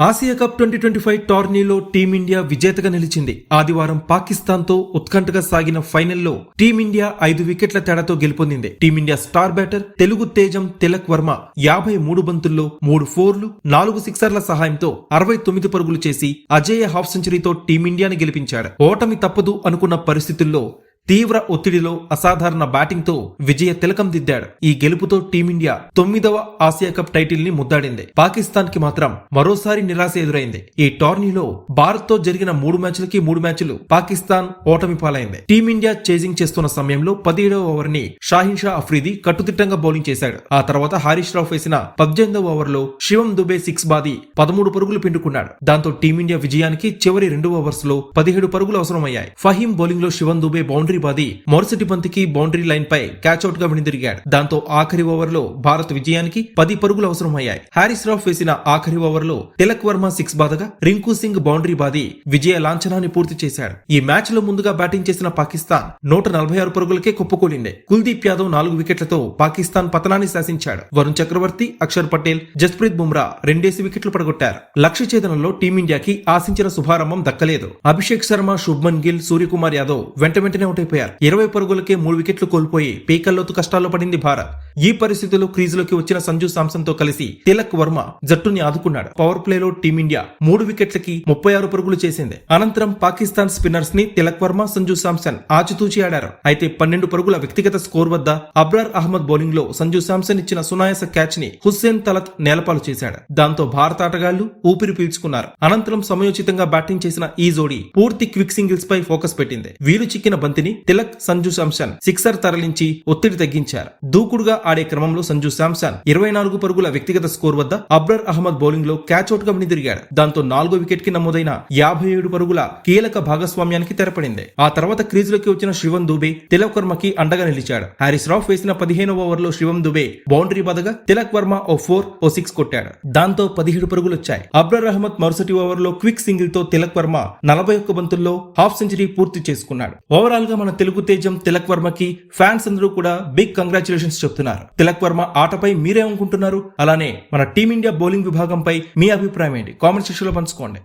Asia cup twenty twenty five టోర్నీలో team India విజేతగా నిలిచింది. ఆదివారం పాకిస్తాన్తో ఉత్కంఠగా సాగిన ఫైనల్లో టీమిండియా ఐదు వికెట్ల తేడాతో గెలుపొందింది. Team India star batter Telugu తేజం తిలక్ వర్మ యాభై మూడు బంతుల్లో మూడు ఫోర్లు నాలుగు సిక్సర్ల సహాయంతో అరవై తొమ్మిది పరుగులు చేసి అజేయ హాఫ్ సెంచరీతో టీమిండియాని గెలిపించాడు. ఓటమి తప్పదు అనుకున్న పరిస్థితుల్లో తీవ్ర ఒత్తిడిలో అసాధారణ బ్యాటింగ్తో విజయ తిలకం దిద్దాడు. ఈ గెలుపుతో టీమిండియా తొమ్మిదవ ఆసియా కప్ టైటిల్ని ముద్దాడింది. పాకిస్తాన్కి మాత్రం మరోసారి నిరాశ ఎదురైంది. ఈ టోర్నీలో భారత్తో జరిగిన మూడు మ్యాచ్లకి మూడు మ్యాచ్లు పాకిస్తాన్ ఓటమి పాలైంది. టీమిండియా చేజింగ్ చేస్తున్న సమయంలో పదిహేడవ ఓవర్ని షాహిన్ షా అఫ్రీది కట్టుదిట్టంగా బౌలింగ్ చేశాడు. ఆ తర్వాత హారీష్ రావు వేసిన పద్దెనిమిదవ ఓవర్లో శివం దుబే సిక్స్ బాది పదమూడు పరుగులు పిండుకున్నాడు. దాంతో టీమిండియా విజయానికి చివరి రెండు ఓవర్స్లో పదిహేడు పరుగులు అవసరమయ్యాయి. ఫహీం బౌలింగ్లో శివం దుబే బౌండరీ బాది మరుసటి బంతికి బౌండరీ లైన్ పై క్యాచ్అవుట్గా వెనుదిరిగాడు దాంతో ఆఖరి ఓవర్లో భారత్ విజయానికి పది పరుగులు అవసరమయ్యాయి. హారిస్ రాఫ్ వేసిన ఆఖరి ఓవర్లో తిలక్ వర్మ సిక్స్ బాధగా రింకు సింగ్ బౌండరీ బాది విజయ లాంఛనాన్ని పూర్తి చేశాడు. ఈ మ్యాచ్లో ముందుగా బ్యాటింగ్ చేసిన పాకిస్తాన్ నూట నలభై ఆరు పరుగులకే కుప్పకూలింది. కుల్దీప్ యాదవ్ నాలుగు వికెట్లతో పాకిస్తాన్ పతనాన్ని శాసించాడు. వరుణ్ చక్రవర్తి అక్షర్ పటేల్ జస్ప్రీత్ బుమ్రా రెండేసి వికెట్లు పడగొట్టారు. లక్ష్య ఛేదనంలో టీమిండియాకి ఆశించిన శుభారంభం దక్కలేదు. అభిషేక్ శర్మ శుభ్మన్ గిల్ సూర్యకుమార్ యాదవ్ వెంట వెంటనే అయిపోయారు ఇరవై పరుగులకే మూడు వికెట్లు కోల్పోయి పీకల్లోతు కష్టాల్లో పడింది భారత్. ఈ పరిస్థితుల్లో క్రీజులోకి వచ్చిన సంజు సామ్సన్తో కలిసి తిలక్ వర్మ జట్టుని ఆదుకున్నాడు. పవర్ ప్లేలో టీమిండియా మూడు వికెట్లకి ముప్పై ఆరు పరుగులు చేసింది. అనంతరం పాకిస్తాన్ స్పిన్నర్స్ని తిలక్ వర్మ సంజు సామ్సన్ ఆచితూచి ఆడారు. అయితే పన్నెండు పరుగుల వ్యక్తిగత స్కోర్ వద్ద అబ్రార్ అహ్మద్ బౌలింగ్లో సంజు సామ్సన్ ఇచ్చిన సునాయాస క్యాచ్ని హుస్సేన్ తలత్ నేలపాలు చేశాడు. దాంతో భారత ఆటగాళ్ళు ఊపిరి పీల్చుకున్నారు. అనంతరం సమయోచితంగా బ్యాటింగ్ చేసిన ఈ జోడీ పూర్తి క్విక్ సింగిల్స్ పై ఫోకస్ పెట్టింది. వీలు చిక్కిన బంతిని తిలక్ సంజు శాంసన్ సిక్సర్ తరలించి ఒత్తిడి తగ్గించారు. దూకుడుగా ఆడే క్రమంలో సంజు శాంసన్ ఇరవై నాలుగు పరుగుల వ్యక్తిగత స్కోర్ వద్ద అబ్రర్ అహ్మద్ బౌలింగ్లో క్యాచ్ అవుట్గా వెనుదిరిగాడు దాంతో నాలుగో వికెట్కి నమోదైన యాభై ఏడు పరుగుల కీలక భాగస్వామ్యానికి తెరపడింది. ఆ తర్వాత క్రీజులోకి వచ్చిన శివం దుబే తిలక్ వర్మకి అండగా నిలిచాడు. హారిస్ రాఫ్ వేసిన పదిహేను ఓవర్లో శివం దుబే బౌండరీ బదగా తిలక్ వర్మ ఓ ఫోర్ ఓ సిక్స్ కొట్టాడు. దాంతో పదిహేడు పరుగులు వచ్చాయి అబ్రర్ అహ్మద్ మరుసటి ఓవర్లో క్విక్ సింగిల్తో తిలక్ వర్మ నలభై ఒక్క బంతుల్లో హాఫ్ సెంచరీ పూర్తి చేసుకున్నాడు. ఓవరాల్గా మన తెలుగు తేజం తిలక్ వర్మకి ఫ్యాన్స్ అందరూ కూడా బిగ్ కంగ్రాచులేషన్స్ చెప్తున్నారు. తిలక్ వర్మ ఆటపై మీరేమనుకుంటున్నారు అలానే మన టీమిండియా బౌలింగ్ విభాగంపై మీ అభిప్రాయం ఏంటి? కామెంట్ సెక్షన్లో పంచుకోండి.